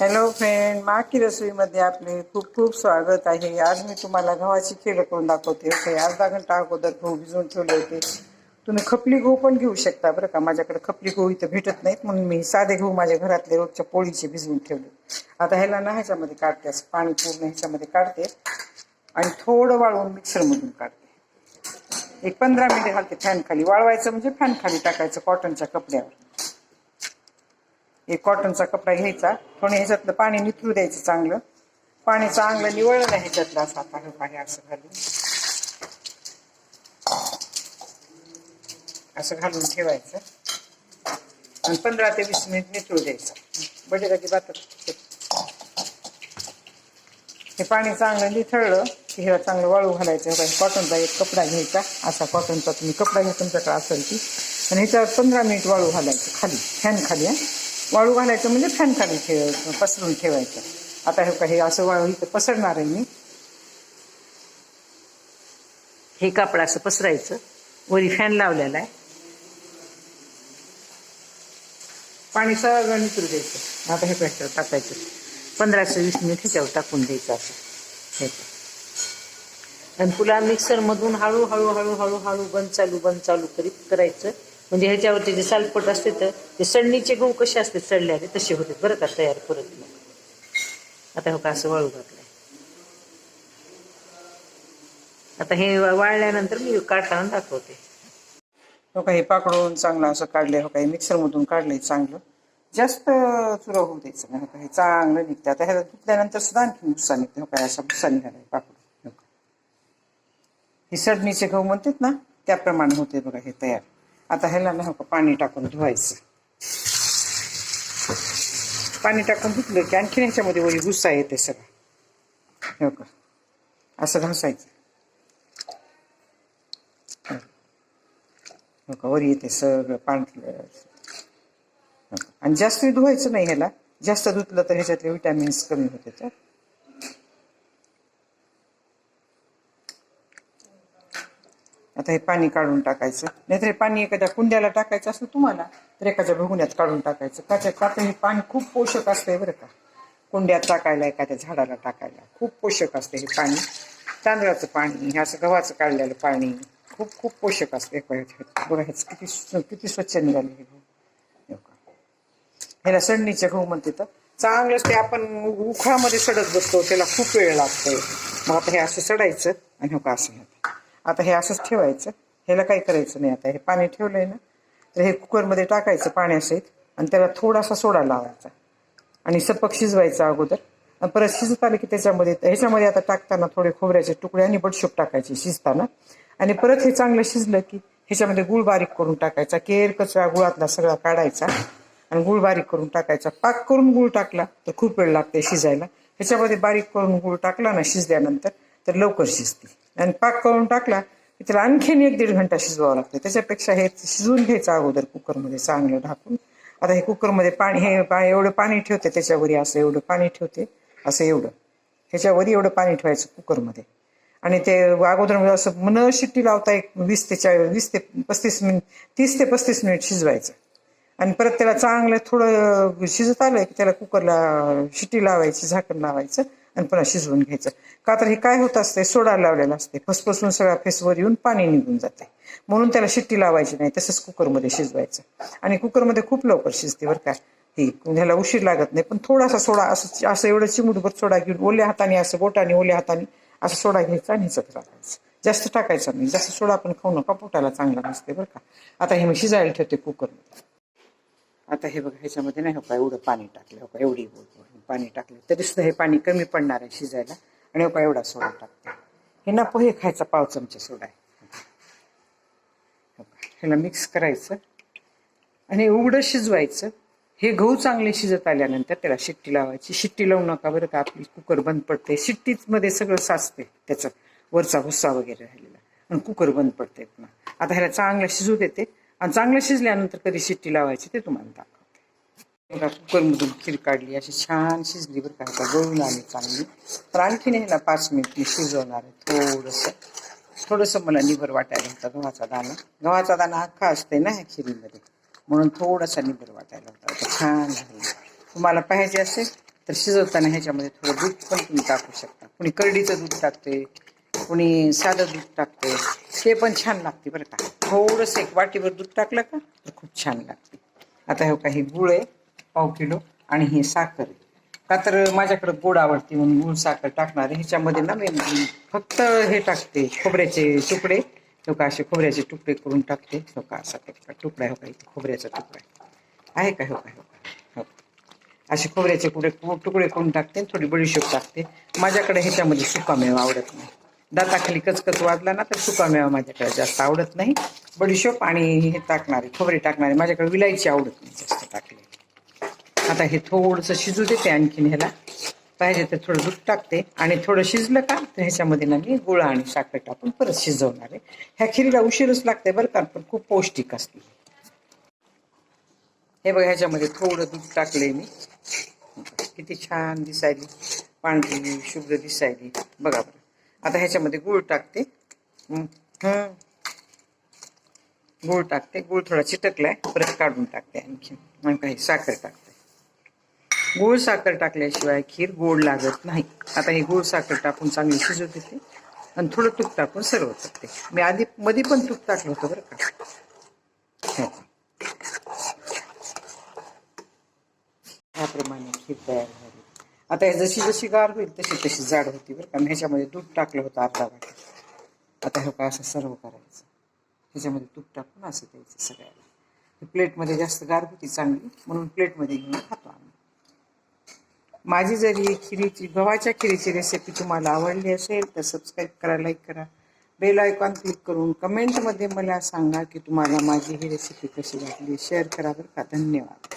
Hello friend माकी रसोईमध्ये आपले खूप खूप स्वागत आहे. आज मी तुम्हाला गव्हाची खीर करून दाखवते होते अर्धा घंटा अगोदर गहू भिजवून ठेवले होते. तुम्ही खपली गहू पण घेऊ शकता बरं का? माझ्याकडे खपली गहू इथं भेटत नाहीत म्हणून मी साधे गहू माझ्या घरातले रोजच्या पोळीचे भिजवून ठेवले. आता ह्याला ना ह्याच्यामध्ये काढते असं पाणी पूर्ण ह्याच्यामध्ये काढते आणि थोडं वाळवून मिक्सरमधून काढते. एक पंधरा मिनिटे घालते फॅन खाली. वाळवायचं म्हणजे फॅन खाली टाकायचं कॉटनच्या कपड्यावर. एक कॉटनचा कपडा घ्यायचा. थोडं ह्याच्यातलं पाणी निथरू द्यायचं चांगलं. पाणी चांगलं निवळलं नाही ह्याच्यातलं असं आता हे पाणी असं घालून. असं घालून ठेवायचं. आणि पंधरा ते वीस मिनिट निथरू द्यायचं. बटाट्याची बात हे पाणी चांगलं निथळलं की ह्याला चांगलं वाळू घालायचं. हे कॉटनचा एक कपडा घ्यायचा. असा कॉटनचा तुम्ही कपडा घ्या तुमच्याकडे असेल की आणि ह्याच्यावर पंधरा मिनिट वाळू घालायचं खाली. फॅन खाली आहे वाळू घालायचं म्हणजे फॅन खाली ठेव पसरून ठेवायचं. आता हे काही असं वाळू इथं पसरणार आहे मी. हे कापड असं पसरायचं. वरी फॅन लावलेला आहे. पाणी सगळं निचरू द्यायचं आता हे ह्याच्यावर टाकायचं. पंधरा ते वीस मिनिट ह्याच्यावर टाकून द्यायचं असं. आणि तुला मिक्सरमधून हळूहळू हळूहळू हळू हळू बंद चालू बंद चालू करीत करायचं. म्हणजे ह्याच्यावरती जे सालपट असते तर ते सडणीचे गहू कसे असते सडल्याने तसे होते. बरं का तयार परत मग. आता हो का असं वाळू घातलंय. आता हे वाळल्यानंतर मी काढताना दाखवते. हो का हे पाकडून चांगलं असं काढलंय हो का हे मिक्सरमधून काढलंय चांगलं. जास्त चुरा होऊ द्यायचं नाही हो का हे चांगलं निघतं. आता ह्याला धुतल्यानंतर सुद्धा आणखी नुकसान निघते हो का असा भुसा निघालाय पाकडून हो का. हे सडणीचे गहू म्हणतात ना त्याप्रमाणे होते बघा हे तयार. आता ह्याला ना हो का पाणी टाकून धुवायचं. पाणी टाकून धुतलं की आणखीन ह्याच्यामध्ये वरी भुसा येते सगळं. हो का असं घासायचं. हो का वर येते सगळं पाणी. हो का. आणि जास्त धुवायचं नाही ह्याला. जास्त धुतलं तर ह्याच्यातले विटॅमिन्स कमी होते तर आता हे पाणी काढून टाकायचं. नाहीतर हे पाणी एखाद्या कुंड्याला टाकायचं असलं तुम्हाला तर एखाद्या भगुण्यात काढून टाकायचं. काच्या का तर हे पाणी खूप पोषक असतंय बरं का. कुंड्यात टाकायला एखाद्या झाडाला टाकायला. खूप पोषक असते हे पाणी. तांदळाचं पाणी हे असं गव्हाचं काढलेलं पाणी खूप खूप पोषक असते बघा ह्याचं किती किती स्वच्छ निघाले हे गहू. ह्याला सडणीचे गहू म्हणते तर चांगलंच ते आपण उखळामध्ये सडत बसतो. त्याला खूप वेळ लागतो मग आता हे असं सडायचं आणि हो का असं आता हे असंच ठेवायचं. ह्याला काही करायचं नाही आता. हे पाणी ठेवलंय ना तर हे कुकरमध्ये टाकायचं पाण्यासहित आणि त्याला थोडासा सोडा लावायचा. आणि सपक शिजवायचा अगोदर. आणि परत शिजत आलं की त्याच्यामध्ये ह्याच्यामध्ये आता टाकताना थोडे खोबऱ्याचे तुकडे आणि बडशोप टाकायचे शिजताना. आणि परत हे चांगलं शिजलं की ह्याच्यामध्ये गुळ बारीक करून टाकायचा. केर कचरा गुळातला सगळा काढायचा आणि गुळ बारीक करून टाकायचा. पाक करून गुळ टाकला तर खूप वेळ लागते शिजायला. ह्याच्यामध्ये बारीक करून गुळ टाकला ना शिजल्यानंतर तर लवकर शिजते. आणि पाक करून टाकला की त्याला आणखीन एक दीड घंटा शिजवावं लागतं. त्याच्यापेक्षा हे शिजवून घ्यायचं अगोदर कुकरमध्ये चांगलं ढाकून. आता हे कुकरमध्ये पाणी हे पा- एवढं पाणी ठेवते त्याच्यावरी असं एवढं पाणी ठेवते असं एवढं. ह्याच्यावरी एवढं पाणी ठेवायचं कुकरमध्ये. आणि ते अगोदर म्हणजे असं मन शिट्टी लावता एक वीस ते चाळीस वीस ते पस्तीस मिनिट तीस ते पस्तीस मिनिट शिजवायचं. आणि परत त्याला चांगलं थोडं शिजत आलं की त्याला कुकरला शिट्टी लावायची झाकण लावायचं. आणि पुन्हा शिजवून घ्यायचं. का तर हे काय होत असते सोडा लावलेला असते फसफसून सगळ्या फेसवर येऊन पाणी निघून जाते म्हणून त्याला शिट्टी लावायची नाही तसंच कुकरमध्ये शिजवायचं. आणि कुकरमध्ये खूप लवकर शिजते बरं का. ही ह्याला उशीर लागत नाही पण थोडासा सोडा असं असं एवढं चिमुटभर सोडा घेऊन ओल्या हाताने असं बोटाने ओल्या हाताने असं सोडा घ्यायचा आणि ह्याच्यात टाकायचं. जास्त टाकायचं नाही. जास्त सोडा आपण खाऊ नका पोटाला चांगला नसते बरं का. आता हे मी शिजायला ठेवते कुकरमध्ये. आता हे बघा ह्याच्यामध्ये नाही हो का एवढं पाणी टाकलं हो का एवढी बोल पाणी टाकलं. तरी सुद्धा हे पाणी कमी पडणार आहे शिजायला. आणि हो एवढा सोडा टाकते. हे ना पोहे खायचा पाव चमचा सोडा आहे. ह्याला मिक्स करायचं. आणि उघडं शिजवायचं. हे गहू चांगले शिजत आल्यानंतर त्याला शिट्टी लावायची. शिट्टी लावू नका बरं का आपली कुकर बंद पडते. शिट्टीमध्ये सगळं साचते त्याचं. वरचा भुस्सा वगैरे राहिलेला. आणि कुकर बंद पडते पुन्हा. आता ह्याला चांगलं शिजू देते. आणि चांगलं शिजल्यानंतर कधी शिट्टी लावायची ते तुम्हाला दाखवते. बघा, कुकरमधून खीर काढली, अशी छान शिजली बरं का गळून आली चांगली. तर आणखीन ह्याला पाच मिनिट मी शिजवणार आहे थोडंसं. थोडंसं मला निभर वाटायला होता गव्हाचा दाणा. गव्हाचा दाणा अख्खा असते ना, ह्या खिरीमध्ये. म्हणून थोडासा निभर वाटायला होता आता छान झालं. तुम्हाला पाहिजे असेल, तर शिजवताना ह्याच्यामध्ये थोडं दूध पण तुम्ही टाकू शकता. कुणी करडीचं दूध टाकते कुणी साधं दूध टाकते ते पण छान लागते बरं का. थोडंसं एक वाटीभर दूध टाकलं का, तर खूप छान लागते. आता हे काही गुळ आहे. पाव किलो आणि हे साखर का तर माझ्याकडे गोड आवडते म्हणून गुळ साखर टाकणार आहे. ह्याच्यामध्ये ना मी फक्त हे टाकते खोबऱ्याचे तुकडे. हो का असे खोबऱ्याचे तुकडे करून टाकते. हो का असा तुकडा तुकडा हो का इथे खोबऱ्याचा तुकडा आहे. का हो का हो का हो. असे खोबऱ्याचे कुठे तुकडे करून टाकते थोडी बडीशोप टाकते. माझ्याकडे ह्याच्यामध्ये सुकामेवा आवडत नाही. दाताखाली कचकच वाजला ना तर सुकामेवा माझ्याकडे जास्त आवडत नाही. बडीशोप आणि हे टाकणारे खोबरे टाकणारे माझ्याकडे विलायची आवडत नाही जास्त टाकले आता हे थोडंसं शिजू देते आणखीन ह्याला. पाहिजे तर थोडं दूध टाकते. आणि थोडं शिजलं का तर ह्याच्यामध्ये ना मी गुळ आणि साखर टाकून परत शिजवणार आहे. ह्या खिरीला उशीरच लागते बरं का पण खूप पौष्टिक असते. हे बघा ह्याच्यामध्ये थोडं दूध टाकले मी. किती छान दिसायली. पांढरी शुभ्र दिसायली. बघा बरं. आता ह्याच्यामध्ये गूळ टाकते. गूळ टाकते. गूळ थोडा चिटकलाय. परत काढून टाकते आणखी मग काही साखर टाकते. गूळ साखर टाकल्याशिवाय खीर गोड लागत नाही. आता हे गूळ साखर टाकून चांगली शिजू देते आणि थोडं तूप टाकून सर्व करते. मी आधी मध्ये पण तूप टाकलं होतं बरं का. हो. ह्याप्रमाणे खीर तयार झाली. आता हे जशी जशी गार होईल तशी तशी जाड होती बरं का. मी ह्याच्यामध्ये दूध टाकलं होतं अर्धा वाटत आता हे काय असं सर्व करायचं. ह्याच्यामध्ये तूप टाकून असं द्यायचं सगळ्याला. प्लेटमध्ये जास्त गार होती चांगली म्हणून प्लेटमध्ये घेऊन खातो आम्ही. माझी जरी ही खिरीची गव्हाच्या खिरीची रेसिपी तुम्हाला आवडली असेल तर सबस्क्राईब करा लाईक करा. बेल आयकॉन क्लिक करून कमेंटमध्ये मला सांगा की तुम्हाला माझी ही रेसिपी कशी वाटली. शेअर करा बरं का. धन्यवाद.